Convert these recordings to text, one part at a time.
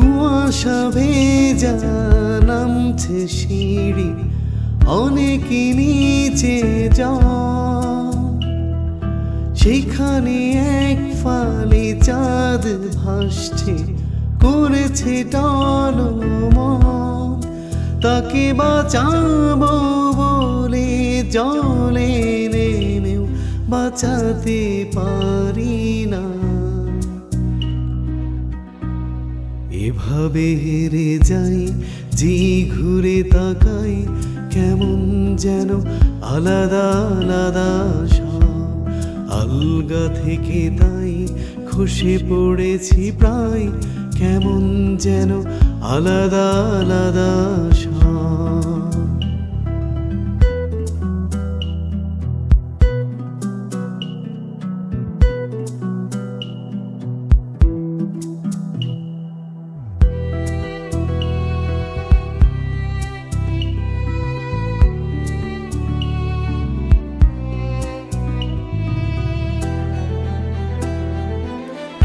কুয়াশা ভেজা নামছে সিঁড়ি, অনেক নিচে যা সেখানে এক ফালি চাঁদ ভাসছে, করেছে টলমল তাকে বাঁচাবো বলে জলে নেমেও বাঁচাতে পারি না। এভাবে হেরে যাই যে ঘুরে তাকাই, কেমন যেন আলাদা আলাদা আলগা থেকে তাই খসে পড়েছি প্রায়, কেমন যেন আলাদা আলাদা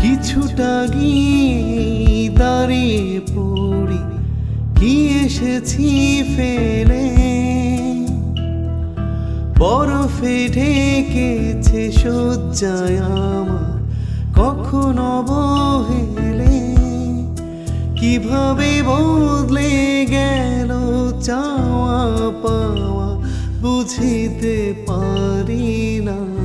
কিছুটা গিয়ে দাঁড়িয়ে পড়ি, কি এসেছি ফেলে? বরফে ঢেকেছে শয্যায় আমার, কখন অবহেলে? কীভাবে বদলে গেল চাওয়া পাওয়া বুঝিতে পারি না।